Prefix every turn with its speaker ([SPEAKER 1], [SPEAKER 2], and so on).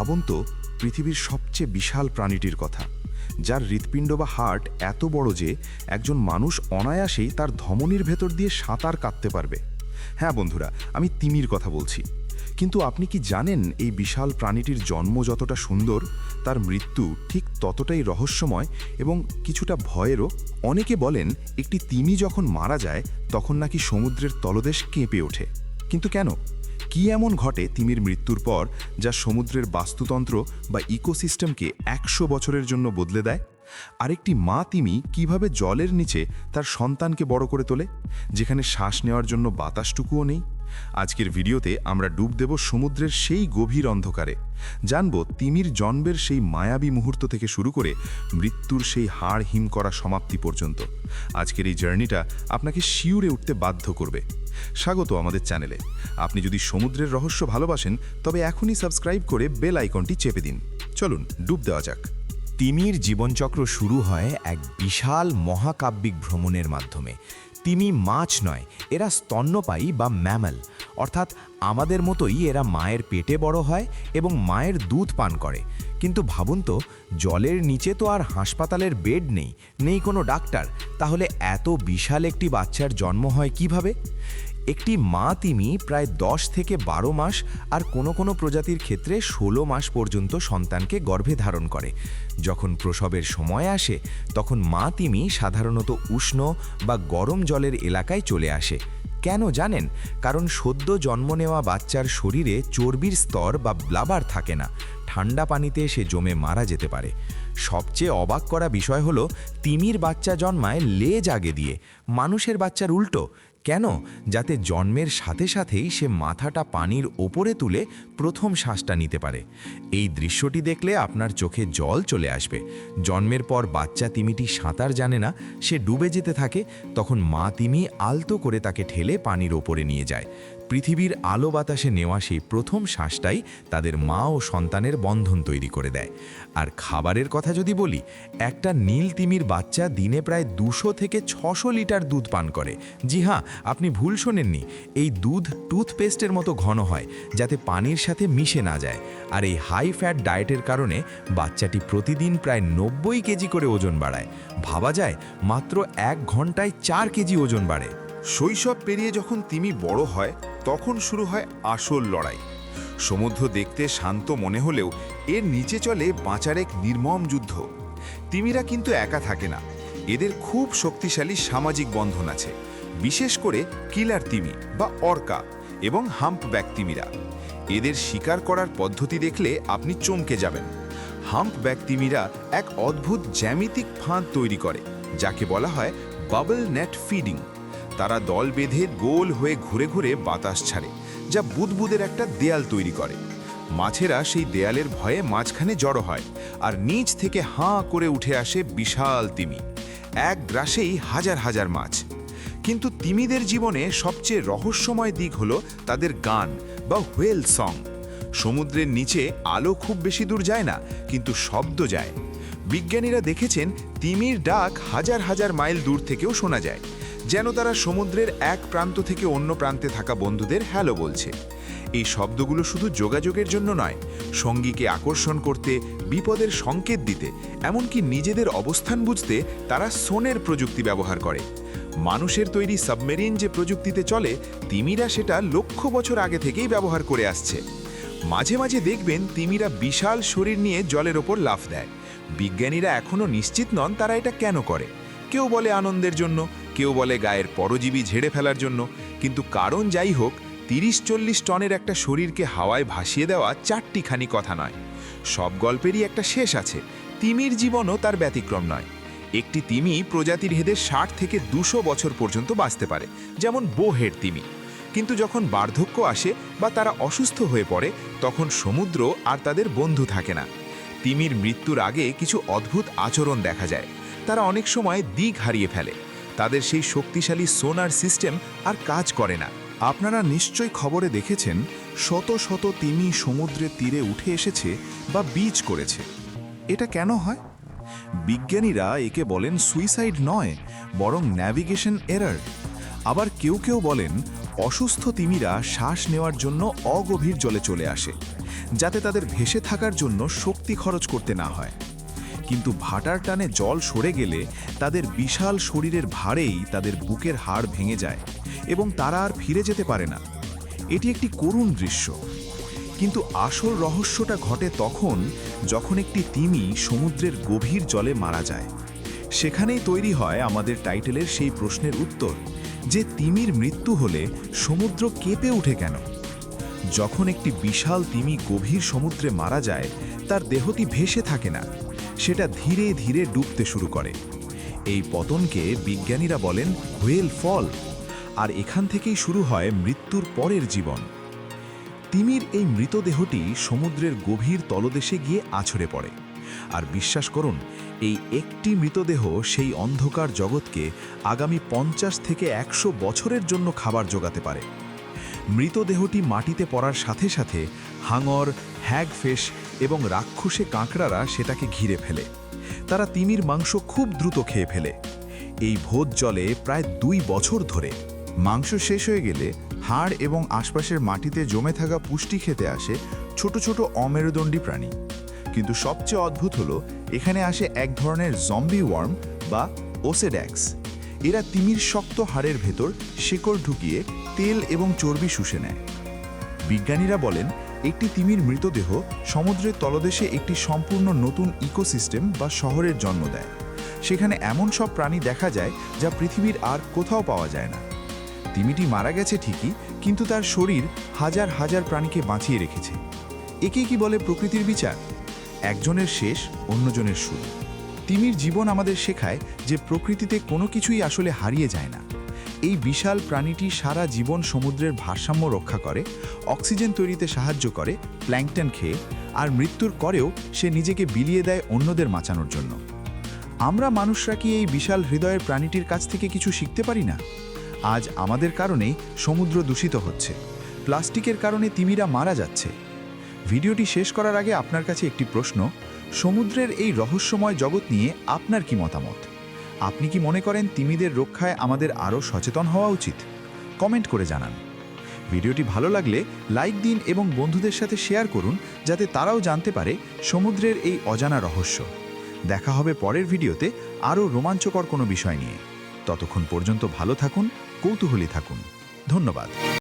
[SPEAKER 1] ভাবুন তো, পৃথিবীর সবচেয়ে বিশাল প্রাণীটির কথা। যার হৃৎপিণ্ড বা হার্ট এত বড় যে, একজন মানুষ অনায়াসেই তার ধমনির ভেতর দিয়ে সাঁতার কাটতে পারবে। হ্যাঁ বন্ধুরা, আমি তিমির কথা বলছি। কিন্তু আপনি কি জানেন এই বিশাল প্রাণীটির জন্ম যতটা সুন্দর, তার মৃত্যু ঠিক ততটাই রহস্যময় এবং কিছুটা ভয়েরও? অনেকে বলেন একটি তিমি যখন মারা যায়, তখন নাকি সমুদ্রের তলদেশ কেঁপে ওঠে। কিন্তু কেন? কি এমন ঘটে তিমির মৃত্যুর পর যা সমুদ্রের বাস্তুতন্ত্র বা ইকোসিস্টেমকে একশো বছরের জন্য বদলে দেয়? আরেকটি মা তিমি কীভাবে জলের নিচে তার সন্তানকে বড় করে তোলে, যেখানে শ্বাস নেওয়ার জন্য বাতাসটুকুও নেই? আজকের ভিডিওতে আমরা ডুব দেব সমুদ্রের সেই গভীর অন্ধকারে। জানব তিমির জন্মের সেই মায়াবী মুহূর্ত থেকে শুরু করে মৃত্যুর সেই হাড় হিম করা সমাপ্তি পর্যন্ত। আজকের এই জার্নিটা আপনাকে শিউরে উঠতে বাধ্য করবে। স্বাগত আমাদের চ্যানেলে। আপনি যদি সমুদ্রের রহস্য ভালোবাসেন, তবে এখনই সাবস্ক্রাইব করে বেল আইকনটি চেপে দিন। চলুন, ডুব দেওয়া যাক।
[SPEAKER 2] তিমির জীবনচক্র শুরু হয় এক বিশাল মহাকাব্যিক ভ্রমণের মাধ্যমে। তিমি মাছ নয়, এরা স্তন্যপায়ী বা ম্যামাল। অর্থাৎ আমাদের মতোই এরা মায়ের পেটে বড় হয় এবং মায়ের দুধ পান করে। কিন্তু ভাবুন তো, জলের নিচে তো আর হাসপাতালের বেড নেই নেই কোনো ডাক্তার। তাহলে এত বিশাল একটি বাচ্চার জন্ম হয় কীভাবে? একটি মা তিমি প্রায় দশ থেকে বারো মাস আর কোনো কোনো প্রজাতির ক্ষেত্রে ষোলো মাস পর্যন্ত সন্তানকে গর্ভে ধারণ করে। যখন প্রসবের সময় আসে, তখন মা তিমি সাধারণত উষ্ণ বা গরম জলের এলাকায় চলে আসে। কেন জানেন? কারণ সদ্য জন্ম নেওয়া বাচ্চার শরীরে চর্বির স্তর বা ব্লাবার থাকে না। ঠান্ডা পানিতে সে জমে মারা যেতে পারে। সবচেয়ে অবাক করা বিষয় হলো, তিমির বাচ্চা জন্মায় লেজ আগে দিয়ে। মানুষের বাচ্চার উল্টো কেন? যাতে জন্মের সাথে সাথেই সে মাথাটা পানির ওপরে তুলে প্রথম শ্বাসটা নিতে পারে। এই দৃশ্যটি দেখলে আপনার চোখে জল চলে আসবে। জন্মের পর বাচ্চা তিমিটি সাঁতার জানে না, সে ডুবে যেতে থাকে, তখন মা তিমি আলতো করে তাকে ঠেলে পানির ওপরে নিয়ে যায়। পৃথিবীর আলো বাতাসে নেওয়া সেই প্রথম শ্বাসটাই তাদের মা ও সন্তানের বন্ধন তৈরি করে দেয়। আর খাবারের কথা যদি বলি, একটা নীল তিমির বাচ্চা দিনে প্রায় দুশো থেকে ছশো লিটার দুধ পান করে। জি হ্যাঁ আপনি ভুল শোনেননি। এই দুধ টুথপেস্টের মতো ঘন হয়, যাতে পানির সাথে মিশে না যায়। আর এই হাই ফ্যাট ডায়েটের কারণে বাচ্চাটি প্রতিদিন প্রায় নব্বই কেজি করে ওজন বাড়ায়। ভাবা যায়, মাত্র এক ঘন্টায় চার কেজি ওজন বাড়ে।
[SPEAKER 1] শৈশব পেরিয়ে যখন তিমি বড় হয়, তখন শুরু হয় আসল লড়াই। সমুদ্র দেখতে শান্ত মনে হলেও এর নিচে চলে বাঁচার এক নির্মম যুদ্ধ। তিমিরা কিন্তু একা থাকে না। এদের খুব শক্তিশালী সামাজিক বন্ধন আছে, বিশেষ করে কিলার তিমি বা অর্কা এবং হাম্প ব্যাক তিমিরা। এদের শিকার করার পদ্ধতি দেখলে আপনি চমকে যাবেন। হাম্প ব্যাক তিমিরা এক অদ্ভুত জ্যামিতিক ফাঁদ তৈরি করে, যাকে বলা হয় বাবল নেট ফিডিং। তারা দল বেঁধে গোল হয়ে ঘুরে ঘুরে বাতাস ছাড়ে, যা বুদবুদের একটা দেয়াল তৈরি করে। মাছেরা সেই দেয়ালের ভয়ে মাঝখানে জড়ো হয় আর নিচ থেকে হাঁ করে উঠে আসে বিশাল তিমি। এক গ্রাসেই হাজার হাজার মাছ। কিন্তু তিমিদের জীবনে সবচেয়ে রহস্যময় দিক হলো তাদের গান বা হুয়েল সং। সমুদ্রের নিচে আলো খুব বেশি দূর যায় না, কিন্তু শব্দ যায়। বিজ্ঞানীরা দেখেছেন তিমির ডাক হাজার হাজার মাইল দূর থেকেও শোনা যায়। যেন তারা সমুদ্রের এক প্রান্ত থেকে অন্য প্রান্তে থাকা বন্ধুদের হ্যালো বলছে। এই শব্দগুলো শুধু যোগাযোগের জন্য নয়, সঙ্গীকে আকর্ষণ করতে, বিপদের সংকেত দিতে, এমনকি নিজেদের অবস্থান বুঝতে তারা সোনের প্রযুক্তি ব্যবহার করে। মানুষের তৈরি সাবমেরিন যে প্রযুক্তিতে চলে, তিমিরা সেটা লক্ষ বছর আগে থেকেই ব্যবহার করে আসছে। মাঝে মাঝে দেখবেন তিমিরা বিশাল শরীর নিয়ে জলের ওপর লাফ দেয়। বিজ্ঞানীরা এখনও নিশ্চিত নন তারা এটা কেন করে। কেউ বলে আনন্দের জন্য কেউ বলে গায়ের পরজীবী ঝেড়ে ফেলার জন্য, কিন্তু কারণ যাই হোক, তিরিশ চল্লিশ টনের একটা শরীরকে হাওয়ায় ভাসিয়ে দেওয়া চারটিখানি কথা নয়। সব গল্পেরই একটা শেষ আছে, তিমির জীবনও তার ব্যতিক্রম নয়। একটি তিমি প্রজাতির হেদে ষাট থেকে দুশো বছর পর্যন্ত বাঁচতে পারে, যেমন বোহেড তিমি। কিন্তু যখন বার্ধক্য আসে বা তারা অসুস্থ হয়ে পড়ে, তখন সমুদ্র আর তাদের বন্ধু থাকে না। তিমির মৃত্যুর আগে কিছু অদ্ভুত আচরণ দেখা যায়। তারা অনেক সময় দিক হারিয়ে ফেলে। তাদের সেই শক্তিশালী সোনার সিস্টেম আর কাজ করে না। আপনারা নিশ্চয় খবরে দেখেছেন, শত শত তিমি সমুদ্রের তীরে উঠে এসেছে বা বীজ করেছে। এটা কেন হয়? বিজ্ঞানীরা একে বলেন সুইসাইড নয়, বরং ন্যাভিগেশন এরার। আবার কেউ কেউ বলেন, অসুস্থ তিমিরা শ্বাস নেওয়ার জন্য অগভীর জলে চলে আসে,
[SPEAKER 3] যাতে তাদের ভেসে থাকার জন্য শক্তি খরচ করতে না হয়। কিন্তু ভাটার টানে জল সরে গেলে তাদের বিশাল শরীরের ভারেই তাদের বুকের হাড় ভেঙে যায় এবং তারা আর ফিরে যেতে পারে না। এটি একটি করুণ দৃশ্য। কিন্তু আসল রহস্যটা ঘটে তখন যখন একটি তিমি সমুদ্রের গভীর জলে মারা যায়। সেখানেই তৈরি হয় আমাদের টাইটেলের সেই প্রশ্নের উত্তর যে তিমির মৃত্যু হলে সমুদ্র কেঁপে ওঠে কেন? যখন একটি বিশাল তিমি গভীর সমুদ্রে মারা যায়, তার দেহটি ভেসে থাকে না। সেটা ধীরে ধীরে ডুবতে শুরু করে। এই পতনকে বিজ্ঞানীরা বলেন হুয়েল ফল, আর এখান থেকেই শুরু হয় মৃত্যুর পরের জীবন। তিমির এই মৃতদেহটি সমুদ্রের গভীর তলদেশে গিয়ে আছড়ে পড়ে। আর বিশ্বাস করুন, এই একটি মৃতদেহ সেই অন্ধকার জগৎকে আগামী পঞ্চাশ থেকে একশো বছরের জন্য খাবার জোগাতে পারে। মৃতদেহটি মাটিতে পড়ার সাথে সাথে হাঙর, হ্যাগফেশ এবং রাক্ষসে কাঁকড়ারা সেটাকে ঘিরে ফেলে। তারা তিমির মাংস খুব দ্রুত খেয়ে ফেলে। এই ভোজ জলে প্রায় দুই বছর ধরে।
[SPEAKER 1] মাংস শেষ হয়ে গেলে হাড় এবং আশপাশের মাটিতে জমে থাকা পুষ্টি খেতে আসে ছোট ছোট অমেরুদণ্ডী প্রাণী। কিন্তু সবচেয়ে অদ্ভুত হলো, এখানে আসে এক ধরনের জম্বি ওয়ার্ম বা ওসেড্যাক্স এরা তিমির শক্ত হাড়ের ভেতর শেকড় ঢুকিয়ে তেল এবং চর্বি শুষে নেয়। বিজ্ঞানীরা বলেন একটি তিমির মৃতদেহ সমুদ্রের তলদেশে একটি সম্পূর্ণ নতুন ইকোসিস্টেম বা শহরের জন্ম দেয়। সেখানে এমন সব প্রাণী দেখা যায় যা পৃথিবীর আর কোথাও পাওয়া যায় না। তিমিটি মারা গেছে ঠিকই, কিন্তু তার শরীর হাজার হাজার প্রাণীকে বাঁচিয়ে রেখেছে। একে কি বলে প্রকৃতির বিচার? একজনের শেষ, অন্যজনের শুরু। তিমির জীবন আমাদের শেখায় যে প্রকৃতিতে কোনো কিছুই আসলে হারিয়ে যায় না। এই বিশাল প্রাণীটি সারা জীবন সমুদ্রের ভারসাম্য রক্ষা করে, অক্সিজেন তৈরিতে সাহায্য করে প্ল্যাঙ্কটন খেয়ে, আর মৃত্যুর করেও সে নিজেকে বিলিয়ে দেয় অন্যদের বাঁচানোর জন্য। আমরা মানুষরা কি এই বিশাল হৃদয়ের প্রাণীটির কাছ থেকে কিছু শিখতে পারি না? আজ আমাদের কারণেই সমুদ্র দূষিত হচ্ছে। প্লাস্টিকের কারণে তিমিরা মারা যাচ্ছে। ভিডিওটি শেষ করার আগে আপনার কাছে একটি প্রশ্ন, সমুদ্রের এই রহস্যময় জগৎ নিয়ে আপনার কি মতামত? আপনি কি মনে করেন তিমিদের রক্ষায় আমাদের আরও সচেতন হওয়া উচিত? কমেন্ট করে জানান। ভিডিওটি ভালো লাগলে লাইক দিন এবং বন্ধুদের সাথে শেয়ার করুন, যাতে তারাও জানতে পারে সমুদ্রের এই অজানা রহস্য। দেখা হবে পরের ভিডিওতে আরও রোমাঞ্চকর কোনো বিষয় নিয়ে। ততক্ষণ পর্যন্ত ভালো থাকুন, কৌতূহলী থাকুন। ধন্যবাদ।